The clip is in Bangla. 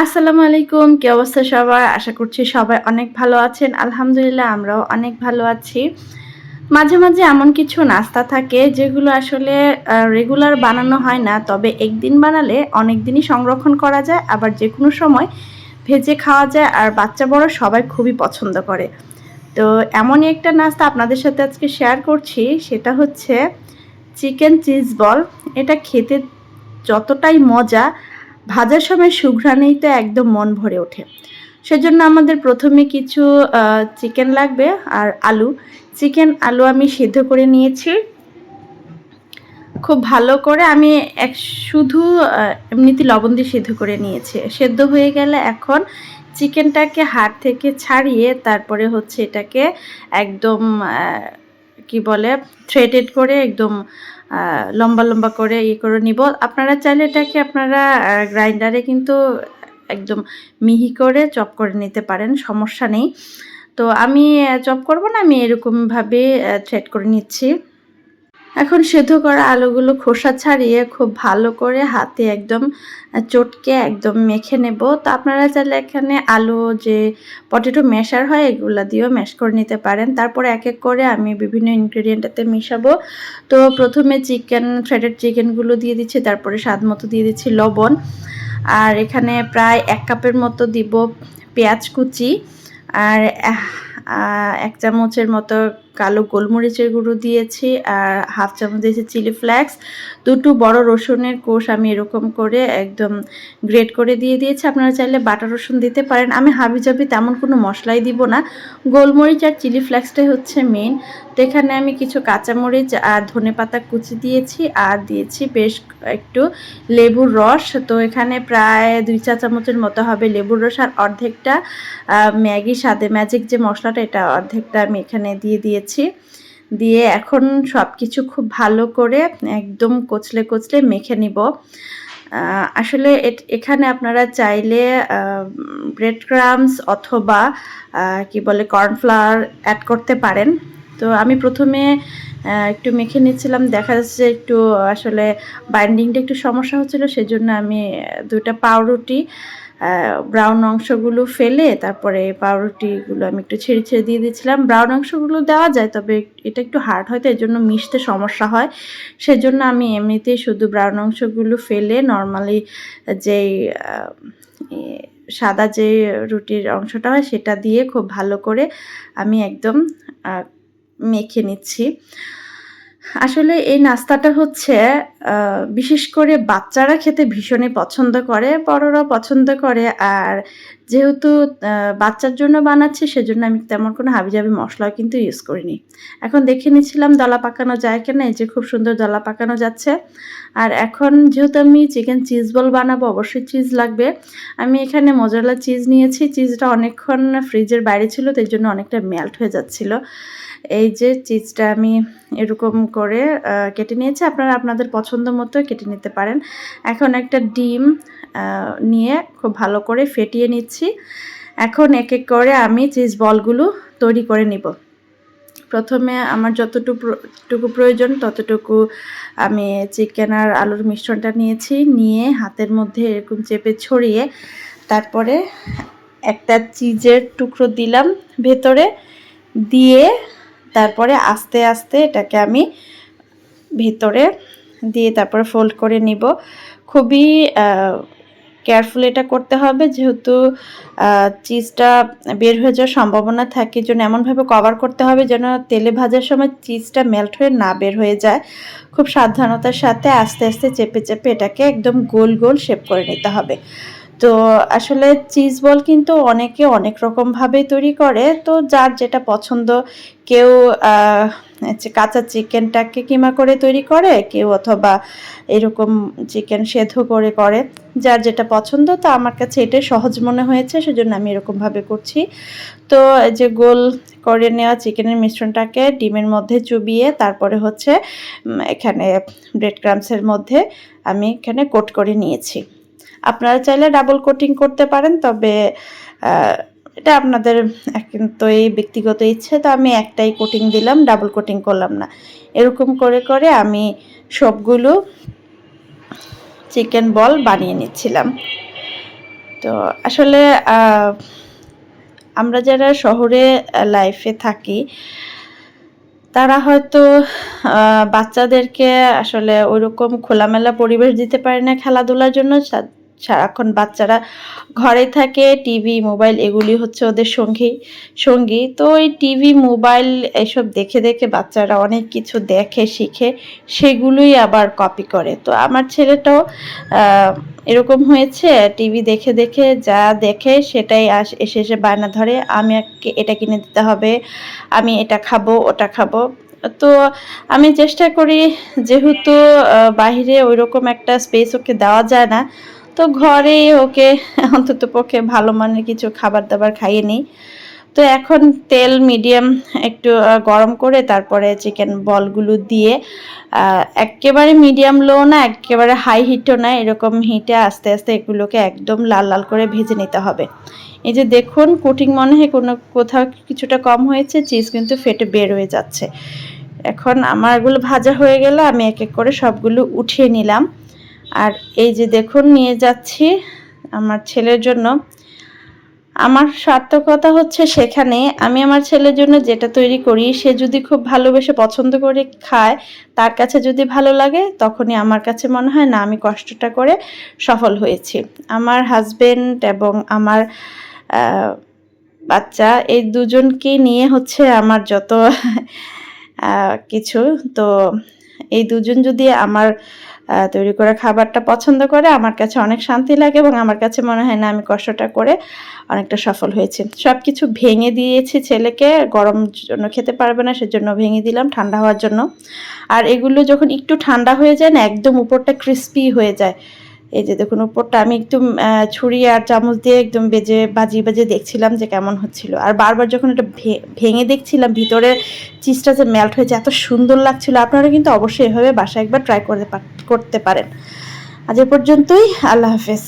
আসসালামু আলাইকুম, কি অবস্থা সবার? আশা করছি সবাই অনেক ভালো আছেন। আলহামদুলিল্লাহ, আমরাও অনেক ভালো আছি। মাঝে মাঝে এমন কিছু নাস্তা থাকে যেগুলো আসলে রেগুলার বানানো হয় না, তবে একদিন বানালে অনেক দিনই সংরক্ষণ করা যায়। আবার যে কোনো সময় ভেজে খাওয়া যায়, আর বাচ্চা বড় সবাই খুবই পছন্দ করে। তো এমনই একটা নাস্তা আপনাদের সাথে আজকে শেয়ার করছি, সেটা হচ্ছে চিকেন চিজ বল এটা খেতে যতটাই মজা ভাজার সময় সুঘ্রাণেই তো একদম মন ভরে ওঠে। সেজন্য আমাদের প্রথমে কিছু চিকেন লাগবে আর আলু। চিকেন, আলু আমি সিদ্ধ করে নিয়েছি। খুব ভালো করে আমি এক, শুধু এমনিতে লবণ দিয়ে সিদ্ধ করে নিয়েছি। সেদ্ধ হয়ে গেলে এখন চিকেনটাকে হাড় থেকে ছাড়িয়ে তারপরে হচ্ছে এটাকে একদম কি বলে থ্রেটেড করে একদম লম্বা লম্বা করে ইয়ে করে নিব। আপনারা চাইলে এটাকে আপনারা গ্রাইন্ডারে কিন্তু একদম মিহি করে চপ করে নিতে পারেন, সমস্যা নেই। তো আমি চপ করব না, আমি এরকমভাবে থ্রেড করে নিচ্ছি। এখন সেদ্ধ করা আলুগুলো খোসা ছাড়িয়ে খুব ভালো করে হাতে একদম চটকে একদম মেখে নেব। তো আপনারা চাইলে এখানে আলু যে পটেটো মেশার হয়, এগুলো দিয়েও ম্যাশ করে নিতে পারেন। তারপর এক এক করে আমি বিভিন্ন ইনগ্রিডিয়েন্টটাতে মিশাবো। তো প্রথমে চিকেন থ্রেডেড চিকেনগুলো দিয়ে দিচ্ছি, তারপরে স্বাদ মতো দিয়ে দিচ্ছি লবণ। আর এখানে প্রায় এক কাপের মতো দিব পেঁয়াজ কুচি। আর এক চামচের মতো কালো গোলমরিচের গুঁড়ো দিয়েছি আর হাফ চামচ দিয়েছি চিলি ফ্লেক্স। দুটো বড় রসুনের কোষ আমি এরকম করে একদম গ্রেট করে দিয়ে দিয়েছি। আপনারা চাইলে বাটা রসুন দিতে পারেন। আমি হাবি জাবি তেমন কোনো মশলাই দিব না। গোলমরিচ আর চিলি ফ্লেক্সটাই হচ্ছে মেন তো এখানে আমি কিছু কাঁচামরিচ আর ধনে পাতা কুচি দিয়েছি আর দিয়েছি বেশ একটু লেবুর রস। তো এখানে প্রায় দুই চা চামচের মতো হবে লেবুর রস আর অর্ধেকটা ম্যাগি স্বাদে ম্যাজিক যে মশলাটা, এটা অর্ধেকটা আমি এখানে দিয়ে দিয়েছি। দিয়ে এখন সব কিছু খুব ভালো করে একদম কচলে কচলে মেখে নিব। আসলে এখানে আপনারা চাইলে ব্রেড ক্রামস অথবা কি বলে কর্নফ্লাওয়ার অ্যাড করতে পারেন। তো আমি প্রথমে একটু মেখে নিচ্ছিলাম। দেখা যাচ্ছে একটু, আসলে বাইন্ডিংটা একটু সমস্যা হচ্ছিল, সেজন্য আমি দুইটা পাউরুটি ব্রাউন অংশগুলো ফেলে তারপরে পাউরুটিগুলো আমি একটু ছেড়ে ছেড়ে দিয়ে দিয়েছিলাম। ব্রাউন অংশগুলো দেওয়া যায়, তবে এটা একটু হার্ড হয়, তো এই জন্য মিশতে সমস্যা হয়। সেজন্য আমি এমনিতেই শুধু ব্রাউন অংশগুলো ফেলে নর্মালি যেই সাদা যে রুটির অংশটা হয় সেটা দিয়ে খুব ভালো করে আমি একদম মেখে নিচ্ছি। আসলে এই নাস্তাটা হচ্ছে বিশেষ করে বাচ্চারা খেতে ভীষণই পছন্দ করে বড়রা পছন্দ করে। আর যেহেতু বাচ্চার জন্য বানাচ্ছি, সেজন্য আমি তেমন কোনো হাবিজাবি মশলাও কিন্তু ইউজ করিনি। এখন দেখে নিচ্ছিলাম দলা পাকানো যায় কিনা, এই যে খুব সুন্দর দলা পাকানো যাচ্ছে। আর এখন যেহেতু আমি চিকেন চিজ বল বানাবো, অবশ্যই চিজ লাগবে। আমি এখানে মজালা চিজ নিয়েছি চিজটা অনেকক্ষণ ফ্রিজের বাইরে ছিল, তাই জন্য অনেকটা মেল্ট হয়ে যাচ্ছিল। এই যে চিজটা আমি এরকম করে কেটে নিয়েছি। আপনারা আপনাদের পছন্দ মতো কেটে নিতে পারেন। এখন একটা ডিম নিয়ে খুব ভালো করে ফেটিয়ে নিচ্ছি। এখন এক এক করে আমি চিজ বলগুলো তৈরি করে নিব। প্রথমে আমার যতটুকু প্রয়োজন ততটুকু আমি চিকেন আর আলুর মিশ্রণটা নিয়েছি। নিয়ে হাতের মধ্যে এরকম চেপে ছড়িয়ে তারপরে একটা চিজের টুকরো দিলাম ভেতরে। দিয়ে তারপরে আস্তে আস্তে এটাকে আমি ভিতরে দিয়ে তারপরে ফোল্ড করে নিব। খুবই কেয়ারফুল এটা করতে হবে, যেহেতু চিজটা বের হয়ে যাওয়ার সম্ভাবনা থাকে জন্য এমনভাবে কভার করতে হবে যেন তেলে ভাজার সময় চিজটা মেল্ট হয়ে না বের হয়ে যায়। খুব সাবধানতার সাথে আস্তে আস্তে চেপে চেপে এটাকে একদম গোল গোল শেপ করে নিতে হবে। তো আসলে চিজ বল কিন্তু অনেকে অনেক রকমভাবেই তৈরি করে। তো যার যেটা পছন্দ, কেউ কাঁচা চিকেনটাকে কিমা করে তৈরি করে, কেউ অথবা এরকম চিকেন সেদ্ধ করে করে। যার যেটা পছন্দ, তো আমার কাছে এটাই সহজ মনে হয়েছে, সেজন্য আমি এরকমভাবে করছি। তো যে গোল করে নেওয়া চিকেনের মিশ্রণটাকে ডিমের মধ্যে চুবিয়ে, তারপরে হচ্ছে এখানে ব্রেড ক্রামসের মধ্যে আমি এখানে কোট করে নিয়েছি। আপনারা চাইলে ডাবল কোটিং করতে পারেন, তবে এটা আপনাদের তো এই ব্যক্তিগত ইচ্ছে, তো আমি একটাই কোটিং দিলাম ডাবল কোটিং করলাম না। এরকম করে করে আমি সবগুলো চিকেন বল বানিয়ে নিচ্ছিলাম। তো আসলে আমরা যারা শহরে লাইফে থাকি, তারা হয়তো বাচ্চাদেরকে আসলে ওইরকম খোলামেলা পরিবেশ দিতে পারে না খেলাধুলার জন্য সারাক্ষণ বাচ্চারা ঘরে থাকে টিভি মোবাইল এগুলি হচ্ছে ওদের সঙ্গী সঙ্গী। তো এই টিভি মোবাইল এসব দেখে দেখে বাচ্চারা অনেক কিছু দেখে, শিখে, সেগুলোই আবার কপি করে। তো আমার ছেলেটাও এরকম হয়েছে টিভি দেখে দেখে যা দেখে সেটাই আস, এসে এসে বায়না ধরে, আমি এটা কিনে দিতে হবে, আমি এটা খাব, ওটা খাব। তো আমি চেষ্টা করি, যেহেতু বাইরে ওইরকম একটা স্পেস ওকে দেওয়া যায় না তো ঘরেই ওকে অন্তত পক্ষে ভালো মানের কিছু খাবার দাবার খাইয়ে নিই। তো এখন তেল মিডিয়াম একটু গরম করে তারপরে চিকেন বলগুলো দিয়ে একেবারে মিডিয়াম লো না, একেবারে হাই হিটও না, এরকম হিটে আস্তে আস্তে এগুলোকে একদম লাল লাল করে ভেজে নিতে হবে। এই যে দেখুন কোটিং মনে হয় কোনো কোথাও কিছুটা কম হয়েছে চিজ কিন্তু ফেটে বের হয়ে যাচ্ছে। এখন আমার এগুলো ভাজা হয়ে গেলে, আমি এক এক করে সবগুলো উঠিয়ে নিলাম। আর এই যে দেখুন, নিয়ে যাচ্ছি আমার ছেলের জন্য। আমার সার্থকতা হচ্ছে সেখানে আমি আমার ছেলের জন্য যেটা তৈরি করি, সে যদি খুব ভালোবেসে পছন্দ করে খায়, তার কাছে যদি ভালো লাগে, তখনই আমার কাছে মনে হয়, না, আমি কষ্টটা করে সফল হয়েছি। আমার হাজবেন্ড এবং আমার বাচ্চা, এই দুজনকে নিয়ে হচ্ছে আমার যত কিছু। তো এই দুজন যদি আমার তৈরি করে খাবারটা পছন্দ করে, আমার কাছে অনেক শান্তি লাগে এবং আমার কাছে মনে হয় না আমি কষ্টটা করে অনেকটা সফল হয়েছে। সব কিছু ভেঙে দিয়েছি ছেলেকে, গরম জন্য খেতে পারবে না, সেজন্য ভেঙে দিলাম ঠান্ডা হওয়ার জন্য। আর এগুলো যখন একটু ঠান্ডা হয়ে যায় না, একদম উপরটা ক্রিস্পি হয়ে যায়। এই যে দেখুন, উপরটা আমি একটু ছুরি আর চামচ দিয়ে একদম বেজে, বাজিয়ে বাজিয়ে দেখছিলাম যে কেমন হচ্ছিল। আর বারবার যখন এটা ভেঙে দেখছিলাম, ভিতরে চিজটা যে মেল্ট হয়েছে, এত সুন্দর লাগছিল। আপনারা কিন্তু অবশ্যই এভাবে বাসায় একবার ট্রাই করতে করতে পারেন। আজ এ পর্যন্তই, আল্লাহ হাফেজ।